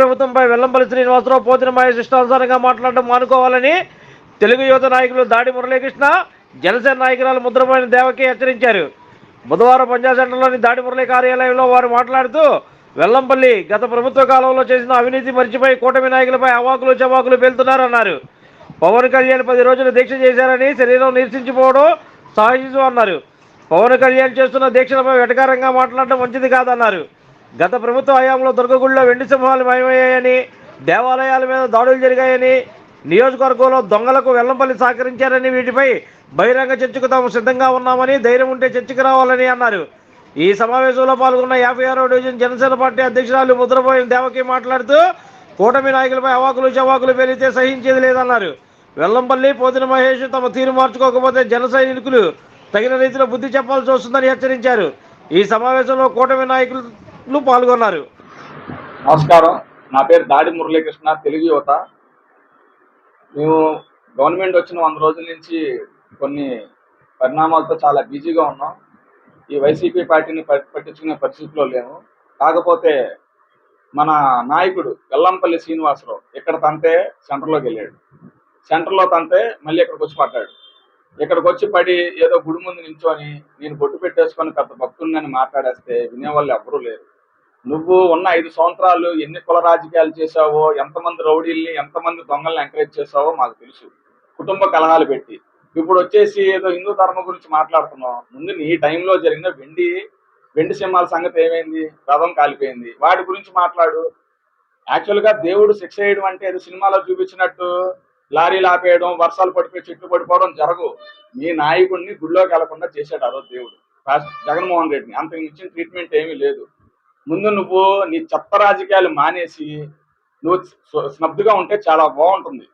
ప్రభుత్వంపై వెల్లంపల్లి శ్రీనివాసరావు పోతిన మహేష్ ఇష్టానుసారంగా మాట్లాడడం మానుకోవాలని తెలుగు యువత నాయకులు దాడి మురళీకృష్ణ జనసేన నాయకురాలు ముద్రపోయిన దేవకి హెచ్చరించారు. బుధవారం పంజాబ్ సెంటర్లోని దాడి మురళి కార్యాలయంలో వారు మాట్లాడుతూ వెల్లంపల్లి గత ప్రభుత్వ కాలంలో చేసిన అవినీతి మర్చిపోయి కూటమి నాయకులపై అవాకులు చవాకులు పేలుతున్నారన్నారు. పవన్ కళ్యాణ్ పది రోజులు దీక్ష చేశారని శరీరం నిరసించిపోవడం సహజం అన్నారు. పవన్ కళ్యాణ్ చేస్తున్న దీక్షలపై వెటకారంగా మాట్లాడడం మంచిది కాదన్నారు. గత ప్రభుత్వ హయాంలో దుర్గగుడిలో వెండి సింహాలు మయమయ్యాయని దేవాలయాల మీద దాడులు జరిగాయని నియోజకవర్గంలో దొంగలకు వెల్లంపల్లి సహకరించారని వీటిపై బహిరంగ చర్చకు తాము సిద్ధంగా ఉన్నామని ధైర్యం ఉంటే చర్చకు రావాలని అన్నారు. ఈ సమావేశంలో పాల్గొన్న యాభై ఆరో డివిజన్ జనసేన పార్టీ అధ్యక్షురాలు ముద్రపోయిన దేవకి మాట్లాడుతూ కూటమి నాయకులపై అవాకులు చవాకులు పెరిగితే సహించేది లేదన్నారు. వెల్లంపల్లి పోతిన మహేష్ తమ తీరు మార్చుకోకపోతే జన సైనికులు తగిన రీతిలో బుద్ధి చెప్పాల్సి వస్తుందని హెచ్చరించారు. ఈ సమావేశంలో కూటమి నాయకులు పాల్గొన్నారు. నమస్కారం. నా పేరు దాడి మురళీకృష్ణ తెలుగు యువత. మేము గవర్నమెంట్ వచ్చిన వంద రోజుల నుంచి కొన్ని పరిణామాలతో చాలా బిజీగా ఉన్నాం. ఈ వైసీపీ పార్టీని పట్టించుకునే పరిస్థితిలో లేము. కాకపోతే మన నాయకుడు వెల్లంపల్లి శ్రీనివాసరావు ఇక్కడ తంతే సెంటర్లోకి వెళ్ళాడు. సెంటర్లో తంతే మళ్ళీ ఇక్కడికి వచ్చి పడ్డాడు. ఇక్కడికి వచ్చి పడి ఏదో గుడి ముందు నించొని నేను బొట్టు పెట్టేసుకొని పెద్ద భక్తుడిని మాట్లాడేస్తే వినేవాళ్ళు ఎవరూ లేరు. నువ్వు ఉన్న ఐదు సంవత్సరాలు ఎన్ని కుల రాజకీయాలు చేసావో ఎంతమంది రౌడీల్ని ఎంతమంది దొంగల్ని ఎంకరేజ్ చేసావో మాకు తెలుసు. కుటుంబ కలహాలు పెట్టి. ఇప్పుడు వచ్చేసి ఏదో హిందూ ధర్మం గురించి మాట్లాడుతున్నాం. ముందు నీ టైంలో జరిగిన వెండి వెండి సింహాల సంగతి ఏమైంది? రథం కాలిపోయింది. వాటి గురించి మాట్లాడు. యాక్చువల్గా దేవుడు శిక్ష వేయడం అంటే అది సినిమాలో చూపించినట్టు లారీలు ఆపేయడం వర్షాలు పడిపోయి చెట్లు పడిపోవడం జరగు మీ నాయకుడిని గుడిలోకి వెళ్ళకుండా చేశాడు ఆ రోజు దేవుడు. జగన్మోహన్ రెడ్డిని. అంతకు మించిన ట్రీట్మెంట్ ఏమీ లేదు. ముందు నువ్వు నీ చెత్త రాజకీయాలు మానేసి నువ్వు స్నబ్దుగా ఉంటే చాలా బాగుంటుంది.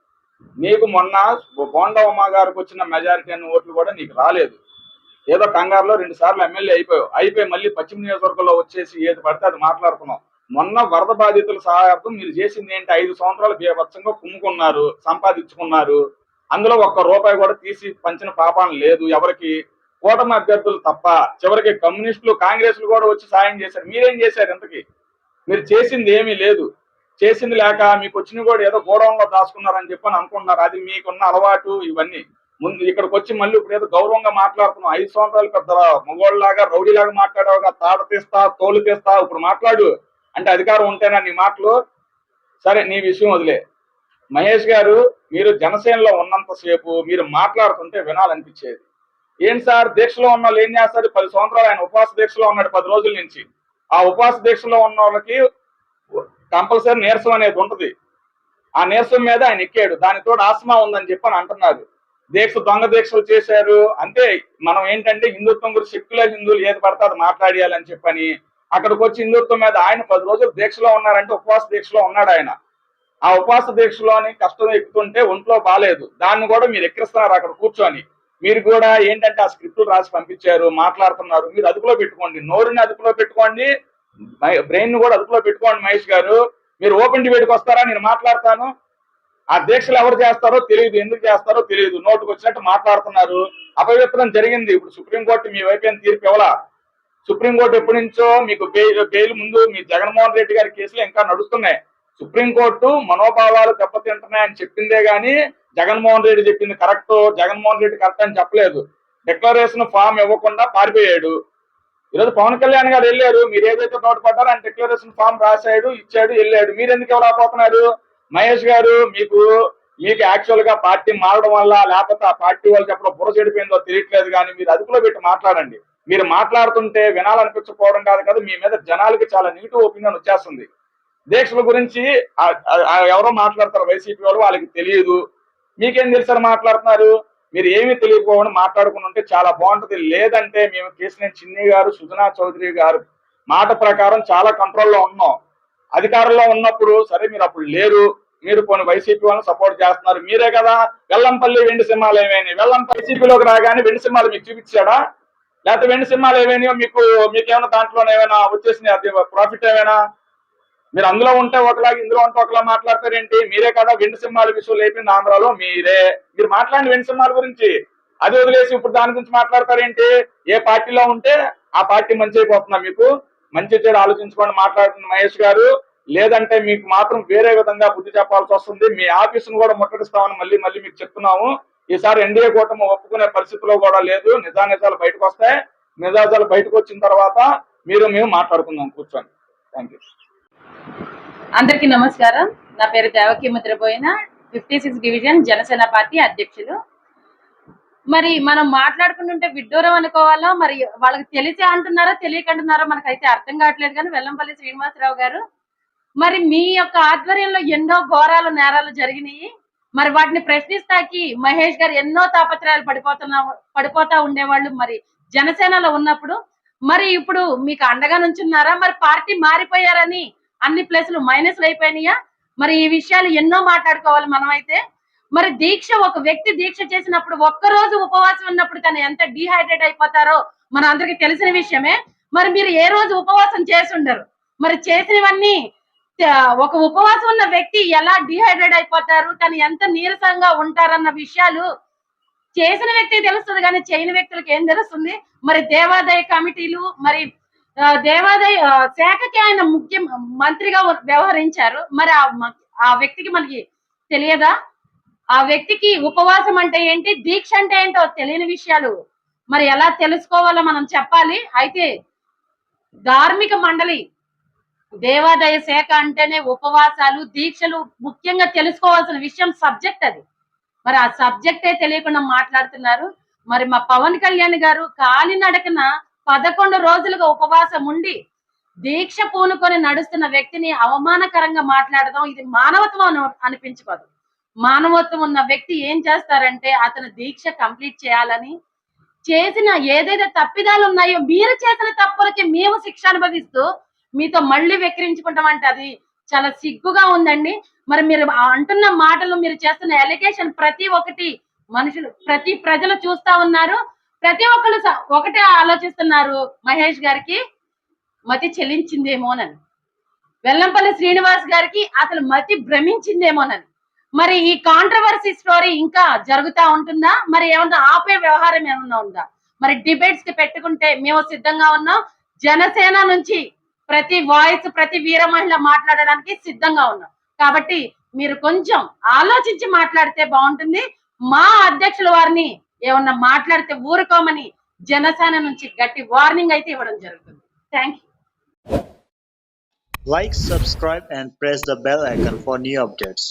నీకు మొన్న బోండవమ్మ గారికి వచ్చిన మెజారిటీ అనే ఓట్లు కూడా నీకు రాలేదు. ఏదో కంగారులో రెండు సార్లు ఎమ్మెల్యే అయిపోయావు. అయిపోయి మళ్ళీ పశ్చిమ నియోజకవర్గంలో వచ్చేసి ఏది పడితే అది మాట్లాడుకున్నాం మొన్న వరద బాధితుల సహాయార్థం మీరు చేసింది ఏంటి? ఐదు సంవత్సరాలు బీభత్సంగా కుమ్ముకున్నారు సంపాదించుకున్నారు. అందులో ఒక్క రూపాయి కూడా తీసి పంచిన పాపాలు లేదు ఎవరికి? కూటమి అభ్యర్థులు తప్ప చివరికి కమ్యూనిస్టులు కాంగ్రెస్లు కూడా వచ్చి సాయం చేశారు. మీరేం చేశారు ఇంతకి? మీరు చేసింది ఏమీ లేదు. చేసింది లేక మీకు వచ్చిన కూడా ఏదో గౌరవంలో దాచుకున్నారని చెప్పని అనుకుంటున్నారు. అది మీకున్న అలవాటు ఇవన్నీ. ముందు ఇక్కడికి వచ్చి మళ్ళీ ఇప్పుడు ఏదో గౌరవంగా మాట్లాడుతున్నాం ఐదు సంవత్సరాలు పెద్ద మగోళ్ళలాగా రౌడీలాగా మాట్లాడావుగా తాట తీస్తా తోలు తీస్తా ఇప్పుడు మాట్లాడు. అంటే అధికారం ఉంటేనా నీ మాటలు. సరే నీ విషయం వదిలే. మహేష్ గారు మీరు జనసేనలో ఉన్నంతసేపు మీరు మాట్లాడుతుంటే వినాలనిపించేది. ఏంటి సార్ దీక్షలో ఉన్న వాళ్ళు ఏం చేస్తారు? పది సంవత్సరాలు ఆయన ఉపవాస దీక్షలో ఉన్నాడు పది రోజుల నుంచి. ఆ ఉపవాస దీక్షలో ఉన్న వాళ్ళకి కంపల్సరీ నీరసం అనేది ఉంటుంది. ఆ నీరసం మీద ఆయన ఎక్కాడు. దానితో ఆస్మా ఉందని చెప్పి అని అంటున్నారు. దీక్ష దొంగ దీక్షలు చేశారు. అంతే మనం ఏంటంటే హిందుత్వం గురించి సెక్యులర్ హిందువులు ఏది పడితే మాట్లాడియాలని చెప్పని అక్కడికి వచ్చి హిందుత్వం మీద ఆయన పది రోజులు దీక్షలో ఉన్నారంటే ఉపవాస దీక్షలో ఉన్నాడు ఆయన. ఆ ఉపవాస దీక్షలోని కష్టం ఎక్కుతుంటే ఒంట్లో బాగాలేదు దాన్ని కూడా మీరు ఎక్కిస్తున్నారు అక్కడ కూర్చొని. మీరు కూడా ఏంటంటే ఆ స్క్రిప్ట్ రాసి పంపించారు మాట్లాడుతున్నారు మీరు అదుపులో పెట్టుకోండి. నోరుని అదుపులో పెట్టుకోండి బ్రెయిన్ కూడా అదుపులో పెట్టుకోండి మహేష్ గారు. మీరు ఓపెన్ డిబేట్కి వస్తారా? నేను మాట్లాడతాను. ఆ దీక్షలు ఎవరు చేస్తారో తెలియదు ఎందుకు చేస్తారో తెలియదు. నోటుకు వచ్చినట్టు మాట్లాడుతున్నారు. అపవిత్రం జరిగింది. ఇప్పుడు సుప్రీంకోర్టు మీ వైపు తీర్పు ఇవ్వలా? సుప్రీంకోర్టు ఎప్పటి నుంచో మీకు బెయిల్ ముందు మీ జగన్మోహన్ రెడ్డి గారి కేసులు ఇంకా నడుస్తున్నాయి. సుప్రీంకోర్టు మనోభావాలు దెబ్బతింటున్నాయని చెప్పిందే గాని జగన్మోహన్ రెడ్డి చెప్పింది కరెక్ట్ జగన్మోహన్ రెడ్డి కరెక్ట్ అని చెప్పలేదు. డిక్లరేషన్ ఫామ్ ఇవ్వకుండా పారిపోయాడు. ఈరోజు పవన్ కళ్యాణ్ గారు వెళ్ళారు. మీరు ఏదైతే తోడ్పడ్డారో ఆయన డిక్లరేషన్ ఫామ్ రాశాడు ఇచ్చాడు వెళ్ళాడు. మీరు ఎందుకు ఎవరైపోతున్నారు మహేష్ గారు మీకు మీకు యాక్చువల్గా పార్టీ మారడం వల్ల లేకపోతే ఆ పార్టీ వాళ్ళు చెప్పడం బుర్ర చెడిపోయిందో తెలియట్లేదు కానీ మీరు అదుపులో పెట్టి మాట్లాడండి. మీరు మాట్లాడుతుంటే వినాలనిపించకపోవడం కాదు కదా మీ మీద జనాలకి చాలా నెగిటివ్ ఒపీనియన్ వచ్చేస్తుంది. దీక్షల గురించి ఎవరో మాట్లాడతారు వైసీపీ వాళ్ళు వాళ్ళకి తెలియదు. మీకేం తెలుసని మాట్లాడుతున్నారు? మీరు ఏమీ తెలియకపోవడం మాట్లాడుకుని ఉంటే చాలా బాగుంటది. లేదంటే మేము కేసినేని చిన్ని గారు సుజనా చౌదరి గారు మాట ప్రకారం చాలా కంట్రోల్లో ఉన్నాం. అధికారంలో ఉన్నప్పుడు సరే మీరు అప్పుడు లేరు. మీరు కొన్ని వైసీపీ వాళ్ళని సపోర్ట్ చేస్తున్నారు. మీరే కదా. వెల్లంపల్లి వెండి సింహాలు ఏమైనా వెల్లంపల్లి వైసీపీలోకి రాగానే వెండి సింహాలు మీకు చూపించాడా? లేకపోతే వెండి సింహాలు ఏమైనాయో మీకు మీకేమైనా దాంట్లో ఏమైనా వచ్చేసిన ప్రాఫిట్ ఏమైనా? మీరు అందులో ఉంటే ఒకలాగా ఇందులో ఉంటే ఒకలా మాట్లాడతారేంటి? మీరే కదా వెండి సింహాల విషయం లేపింది ఆంధ్రాలో? మీరే. మీరు మాట్లాడిన వెండి సింహాల గురించి. అది వదిలేసి ఇప్పుడు దాని గురించి మాట్లాడతారేంటి? ఏ పార్టీలో ఉంటే ఆ పార్టీ మంచి అయిపోతుందా మీకు? మంచి చెడు ఆలోచించుకోండి మాట్లాడుతున్న మహేష్ గారు. లేదంటే మీకు మాత్రం వేరే విధంగా బుద్ధి చెప్పాల్సి వస్తుంది. మీ ఆఫీసును కూడా ముట్టడిస్తామని మళ్ళీ మళ్ళీ మీకు చెప్తున్నాము. ఈసారి ఎన్డీఏ కూటమి ఒప్పుకునే పరిస్థితిలో కూడా లేదు. నిజానిజాలు బయటకు వస్తాయి. నిజాజాలు బయటకు వచ్చిన తర్వాత మీరు మేము మాట్లాడుకుందాం కూర్చొని. థ్యాంక్ యూ అందరికీ నమస్కారం. నా పేరు Devaki ముద్రపోయిన fifty six division Janasena party అధ్యక్షులు. మరి మనం మాట్లాడుకుంటుంటే విడ్డూరం అనుకోవాలో? మరి వాళ్ళకి తెలిసి అంటున్నారో తెలియక అంటున్నారో? మనకైతే అర్థం కావట్లేదు కానీ వెల్లంపల్లి శ్రీనివాసరావు గారు మరి మీ యొక్క ఆధ్వర్యంలో ఎన్నో ఘోరాలు నేరాలు జరిగినాయి. మరి వాటిని ప్రశ్నిస్తాకి మహేష్ గారు ఎన్నో తాపత్రయాలు పడిపోతున్నా పడిపోతా ఉండేవాళ్ళు మరి జనసేనలో ఉన్నప్పుడు. మరి ఇప్పుడు మీకు అండగా నుంచున్నారా? మరి పార్టీ మారిపోయారని అన్ని ప్లేసులు మైనస్లు అయిపోయినాయా? మరి ఈ విషయాలు ఎన్నో మాట్లాడుకోవాలి మనం అయితే మరి దీక్ష ఒక వ్యక్తి దీక్ష చేసినప్పుడు ఒక్క రోజు ఉపవాసం ఉన్నప్పుడు తను ఎంత డిహైడ్రేట్ అయిపోతారో మన అందరికి తెలిసిన విషయమే. మరి మీరు ఏ రోజు ఉపవాసం చేసి ఉండరు మరి చేసినవన్నీ ఒక ఉపవాసం ఉన్న వ్యక్తి ఎలా డిహైడ్రేట్ అయిపోతారు? తను ఎంత నీరసంగా ఉంటారన్న విషయాలు చేసిన వ్యక్తికి తెలుస్తుంది కానీ చేయని వ్యక్తులకు ఏం తెలుస్తుంది? మరి దేవాదాయ కమిటీలు మరి దేవాదాయ శాఖకి ఆయన ముఖ్య మంత్రిగా వ్యవహరించారు. మరి ఆ మ- ఆ వ్యక్తికి మనకి తెలియదా? ఆ వ్యక్తికి ఉపవాసం అంటే ఏంటి? దీక్ష అంటే ఏంటో తెలియని విషయాలు మరి ఎలా తెలుసుకోవాలో మనం చెప్పాలి. అయితే ధార్మిక మండలి దేవాదాయ శాఖ అంటేనే ఉపవాసాలు దీక్షలు ముఖ్యంగా తెలుసుకోవాల్సిన విషయం సబ్జెక్ట్ అది. మరి ఆ సబ్జెక్టే తెలియకుండా మాట్లాడుతున్నారు. మరి మా పవన్ కళ్యాణ్ గారు కాలినడకన పదకొండు రోజులుగా ఉపవాసం ఉండి దీక్ష పూనుకొని నడుస్తున్న వ్యక్తిని అవమానకరంగా మాట్లాడడం ఇది మానవత్వం అనిపించుకోదు మానవత్వం ఉన్న వ్యక్తి ఏం చేస్తారంటే అతను దీక్ష కంప్లీట్ చేయాలని చేసిన ఏదైతే తప్పిదాలు ఉన్నాయో మీరు చేసిన తప్పులకి మేము శిక్ష అనుభవిస్తూ మీతో మళ్ళీ వెక్కిరించుకుంటాం అంటే అది చాలా సిగ్గుగా ఉందండి. మరి మీరు ఆ అంటున్న మాటలు మీరు చేస్తున్న ఎలిగేషన్ ప్రతి ఒక్కటి మనుషులు ప్రతి ప్రజలు చూస్తా ఉన్నారు. ప్రతి ఒక్కరు స- ఒకటే ఆలోచిస్తున్నారు మహేష్ గారికి మతి చెల్లించిందేమోనని వెల్లంపల్లి శ్రీనివాస్ గారికి అసలు మతి భ్రమించిందేమోనని మరి ఈ కాంట్రవర్సీ స్టోరీ ఇంకా జరుగుతా ఉంటుందా? మరి ఏమన్నా ఆపే వ్యవహారం ఏమన్నా ఉందా? మరి డిబేట్స్కి పెట్టుకుంటే మేము సిద్ధంగా ఉన్నాం. జనసేన నుంచి ప్రతి వాయిస్ ప్రతి వీర మహిళ మాట్లాడడానికి సిద్ధంగా ఉన్నాం. కాబట్టి మీరు కొంచెం ఆలోచించి మాట్లాడితే బాగుంటుంది. మా అధ్యక్షుల వారిని ఏమన్నా మాట్లాడితే ఊరుకోమని జనసేన నుంచి గట్టి వార్నింగ్ అయితే ఇవ్వడం జరుగుతుంది thank you like subscribe and press the bell icon for new updates